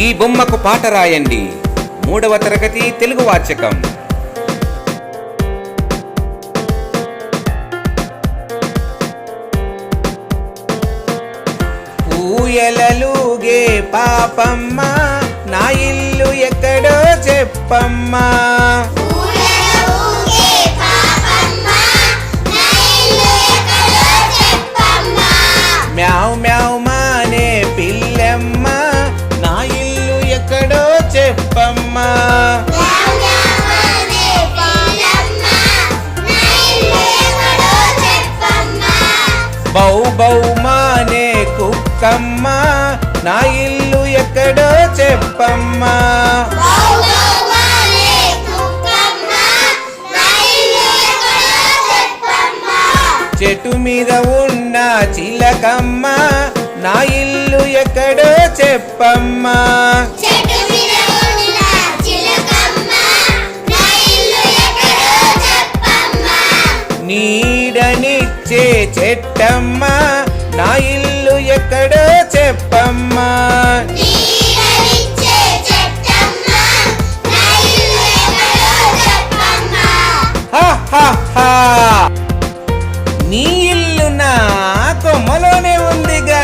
ఈ బొమ్మకు పాట రాయండి. మూడవ తరగతి తెలుగు వాచకం. ఊయలలుగే పాపమ్మ నా ఇల్లు ఎక్కడో చెప్పమ్మా. బౌ బౌ మానే కుక్కమ్మ నా ఇల్లు ఎక్కడో చెప్పమ్మా. చెట్టు మీద ఉన్న చిలకమ్మ నా ఇల్లు ఎక్కడో చెప్పమ్మా. నా వచ్చే చెట్టమ్మ నా ఇల్లు ఎక్కడో చెప్పమ్మా. నీ ఇల్లు నా కొమ్మలోనే ఉందిగా.